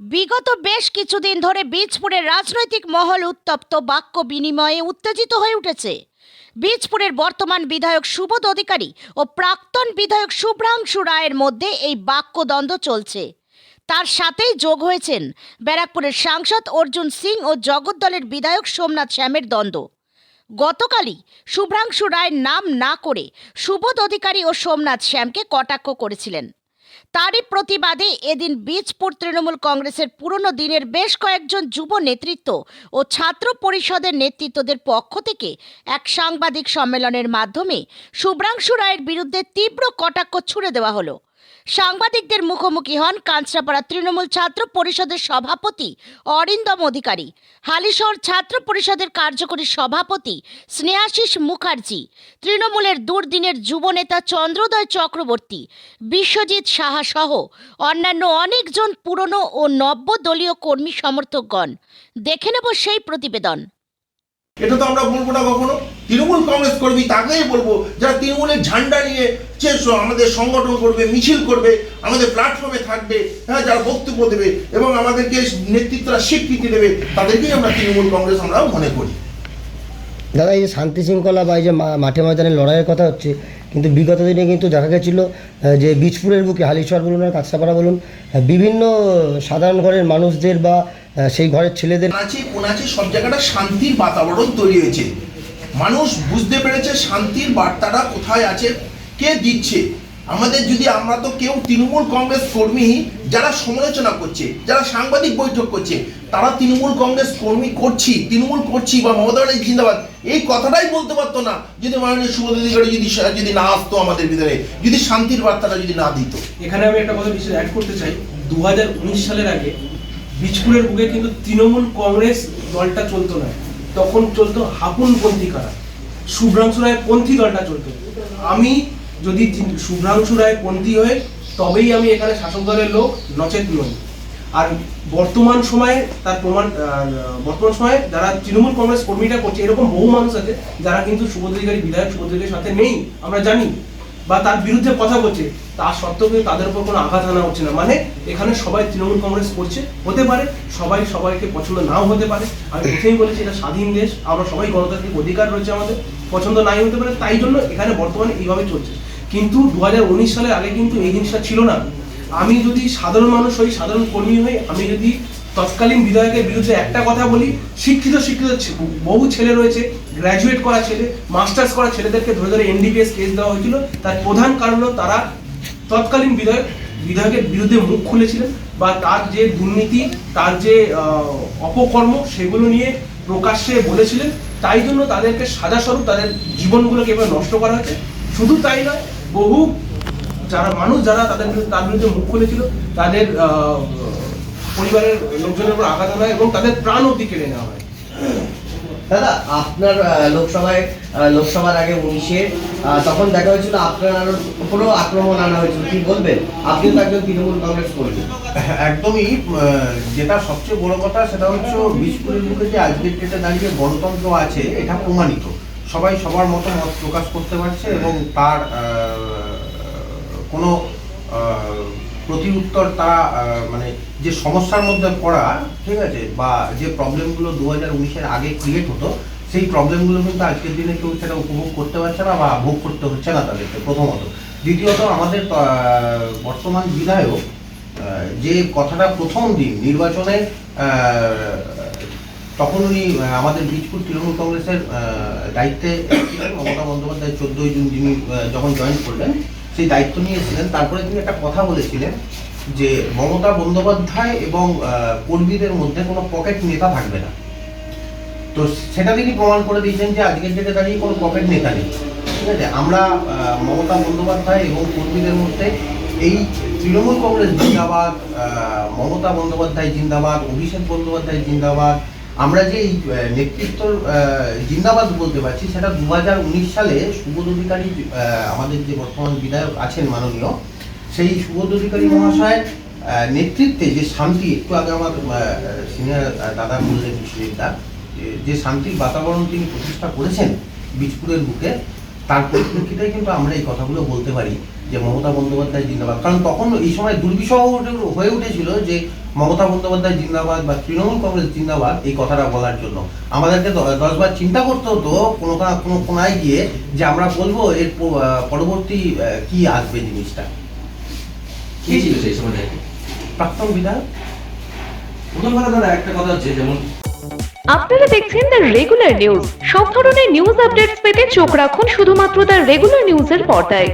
বিগত বেশ কিছুদিন ধরে বীজপুরের রাজনৈতিক মহল উত্তপ্ত বাক্য বিনিময়ে উত্তেজিত হয়ে উঠেছে। বীজপুরের বর্তমান বিধায়ক সুবোধ অধিকারী ও প্রাক্তন বিধায়ক শুভ্রাংশু রায়ের মধ্যে এই বাক্যদ্বন্দ্ব চলছে। তার সাথেই যোগ হয়েছেন ব্যারাকপুরের সাংসদ অর্জুন সিং ও জগদ্দলের বিধায়ক সোমনাথ শ্যামের দ্বন্দ্ব। গতকালই শুভ্রাংশু রায়ের নাম না করে সুবোধ অধিকারী ও সোমনাথ শ্যামকে কটাক্ষ করেছিলেন। তারই প্রতিবাদে এদিন বীজপুর তৃণমূল কংগ্রেসের পুরনো দিনের বেশ কয়েকজন যুব নেতৃত্ব ও ছাত্র পরিষদের নেতৃত্বদের পক্ষ থেকে এক সাংবাদিক সম্মেলনের মাধ্যমে শুভ্রাংশু রায়ের বিরুদ্ধে তীব্র কটাক্ষ ছুড়ে দেওয়া হলো। সাংবাদিকদের মুখোমুখি হন কাঁচরাপাড়া তৃণমূল ছাত্র পরিষদের সভাপতি অরিন্দম অধিকারী। হালিশহর ছাত্র পরিষদের কার্যকরী সভাপতি স্নেহাশিস মুখার্জি। তৃণমূলের দুর্দিনের যুবনেতা চন্দ্রোদয় চক্রবর্তী, বিশ্বজিৎ সাহা সহ অন্যান্য অনেকজন পুরনো ও নব্য দলীয় কর্মী সমর্থকগণ। দেখে নেব সেই প্রতিবেদন। এটা তো আমরা বলব না কখনো। তৃণমূল কংগ্রেস কর্মী তাকেই বলব, যারা তৃণমূলের ঝান্ডা নিয়ে যে আমাদের সংগঠন করবে, মিছিল করবে, আমাদের প্ল্যাটফর্মে থাকবে হ্যাঁ যারা বক্তব্য দেবে এবং আমাদেরকে নেতৃত্বরা স্বীকৃতি দেবে, তাদেরকেই আমরা তৃণমূল কংগ্রেস আমরা মনে করি। দাদা, এই যে শান্তি শৃঙ্খলা বা এই যে মাঠে ময়দানে লড়াইয়ের কথা হচ্ছে, কিন্তু বিগত দিনে কিন্তু দেখা গেছিল যে বীজপুরের বুকে হালিশ্বর বলুন আর কাঁচরাপাড়া বলুন বিভিন্ন সাধারণ ঘরের মানুষদের বা সেই ঘরের ছেলেদের আছে কোন আছে সব জায়গাটা শান্তির বাতাবরণ তৈরি হয়েছে। মানুষ বুঝতে পেরেছে শান্তির বার্তাটা কোথায় আছে কে দিচ্ছে। আমাদের যদি আমরা তো কেউ তৃণমূল কংগ্রেস কর্মী যারা সমালোচনা করছে যারা সাংবাদিক বৈঠক করছে তারা তৃণমূল কংগ্রেস কর্মী করছি তৃণমূল করছি বা মমতা ব্যানার্জি জিন্দাবাদ। এই কথাটাই বলতে পারতো না যদি মাননীয় সুবোধ অধিকারী যদি যদি না আসতো আমাদের ভিতরে যদি শান্তির বার্তাটা যদি না দিত। এখানে আমি একটা কথা বিশেষ অ্যাড করতে চাই। দু হাজার উনিশ সালের আগে বীজপুরের বুকে কিন্তু তৃণমূল কংগ্রেস দলটা চলতো না। তখন চলতো হাপুন পন্থী কারা? শুভ্রাংশু রায় পন্থী দলটা চলতো। আমি যদি শুভ্রাংশু রায় পন্থী হয়ে তবেই আমি এখানে শাসক দলের লোক, নচেত নই। আর বর্তমান সময়ে তার প্রমাণ বর্তমান সময়ে যারা তৃণমূল কংগ্রেস কর্মীরা করছে, এরকম বহু মানুষ আছে যারা কিন্তু শুভদ অধিকারী বিধায়ক, শুভদ্রিকারীর সাথে নেই, আমরা জানি। বা তার বিরুদ্ধে কথা বলছে, তা সত্ত্বেও কিন্তু তাদের উপর কোনো আঘাত আনা হচ্ছে না। মানে এখানে সবাই তৃণমূল কংগ্রেস করছে, হতে পারে সবাই সবাইকে পছন্দ নাও হতে পারে। আমি প্রথমেই বলেছি, এটা স্বাধীন দেশ, আমরা সবাই গণতান্ত্রিক অধিকার রয়েছে আমাদের, পছন্দ নাই হতে পারে, তাই জন্য এখানে বর্তমানে এইভাবে চলছে। কিন্তু দু হাজার উনিশ সালের আগে কিন্তু এই জিনিসটা ছিল না। আমি যদি সাধারণ মানুষ হই, সাধারণ কর্মী হই, আমি যদি তৎকালীন বিধায়কের বিরুদ্ধে একটা কথা বলি, শিক্ষিত শিক্ষিত বহু ছেলে রয়েছে গ্র্যাজুয়েট করা ছেলে মাস্টার্স করা ছেলেদেরকে ধরে ধরে এনডিপিএস কেস দেওয়া হয়েছিল। তার প্রধান কারণ হলো তারা তৎকালীন বিধায়ক, বিধায়কের বিরুদ্ধে মুখ খুলেছিলেন বা তার যে দুর্নীতি, তার যে অপকর্ম, সেগুলো নিয়ে প্রকাশ্যে বলেছিলেন। তাই জন্য তাদেরকে সাজা স্বরূপ তাদের জীবনগুলোকে এভাবে নষ্ট করা হয়েছে। শুধু তাই নয়, বহু যারা মানুষ যারা তাদের তার বিরুদ্ধে মুখ খুলেছিল, তাদের পরিবারের লোকজনের উপর আঘাত হয় এবং তাদের প্রাণ অব্দি কেড়ে নেওয়া হয়। দাদা, আপনার লোকসভায় লোকসভার আগে উনিশে তখন দেখা হয়েছিল আপনার উপরেও আক্রমণ আনা হয়েছিল। কি বলবেন? আপনিও তো একজন তৃণমূল কংগ্রেস কর্মী। একদমই যেটা সবচেয়ে বড় কথা সেটা হচ্ছে বীজপুরের বুকে যে আজকের ডেটে দাঁড়িয়ে গণতন্ত্র আছে, এটা প্রমাণিত। সবাই সবার মতো মত প্রকাশ করতে পারছে এবং তার কোনো প্রতি উত্তর তারা মানে যে সমস্যার মধ্যে পড়া, ঠিক আছে, বা যে প্রবলেমগুলো দু হাজার উনিশের আগে ক্রিয়েট হতো, সেই প্রবলেমগুলো কিন্তু আজকের দিনে কেউ সেটা উপভোগ করতে পারছে না বা ভোগ করতে হচ্ছে না তাদেরকে প্রথমত। দ্বিতীয়ত আমাদের বর্তমান বিধায়ক যে কথাটা প্রথম দিন নির্বাচনে তখন উনি আমাদের বীজপুর তৃণমূল কংগ্রেসের দায়িত্বে মমতা বন্দ্যোপাধ্যায় চোদ্দই জুন যিনি যখন জয়েন করলেন সেই দায়িত্ব নিয়েছিলেন। তারপরে তিনি একটা কথা বলেছিলেন যে মমতা বন্দ্যোপাধ্যায় এবং কর্মীদের মধ্যে কোনো পকেট নেতা থাকবে না। তো সেটা তিনি প্রমাণ করে দিয়েছেন যে আজকের ডেটে দাঁড়িয়ে কোনো পকেট নেতা নেই। ঠিক আছে? আমরা মমতা বন্দ্যোপাধ্যায় এবং কর্মীদের মধ্যে এই তৃণমূল কংগ্রেস জিন্দাবাদ মমতা বন্দ্যোপাধ্যায় জিন্দাবাদ, অভিষেক বন্দ্যোপাধ্যায় জিন্দাবাদ আমরা যে এই নেতৃত্বর জিন্দাবাদ বলতে পারছি সেটা দু হাজার উনিশ সালে সুবোধ অধিকারী আমাদের যে বর্তমান বিধায়ক আছেন মাননীয় সেই সুবোধ অধিকারী মহাশয়ের নেতৃত্বে যে শান্তি একটু আগে আমার সিনিয়র দাদা বললেন বিশ্বজিৎদা যে- যে শান্তির বাতাবরণ তিনি প্রতিষ্ঠা করেছেন বীজপুরের বুকে তার পরিপ্রেক্ষিতে কিন্তু আমরা এই কথাগুলো বলতে পারি। যে মমতা বন্দ্যোপাধ্যায় জিন্দাবাদ। কারণ তখন এই সময় দুর্বিষহ হয়ে উঠেছিল যে মমতা বন্দ্যোপাধ্যায় জিন্দাবাদ বা তৃণমূল কংগ্রেস জিন্দাবাদ এই কথাটা বলার জন্য। আমাদেরকে দশবার চিন্তা করতে হতো কোনো কোনো কোনায় গিয়ে যে আমরা বলব এর পরবর্তী কি আসবে জিনিসটা। কি ছিল সেই সময় প্রাক্তন বিধায়ক। প্রথম কথা দাদা একটা কথা হচ্ছে যেমন আপনারা দেখছেন দ্য রেগুলার নিউজ সব ধরনের নিউজ আপডেটস পেতে চোখ রাখুন শুধুমাত্র দ্য রেগুলার নিউজের পর্দায়।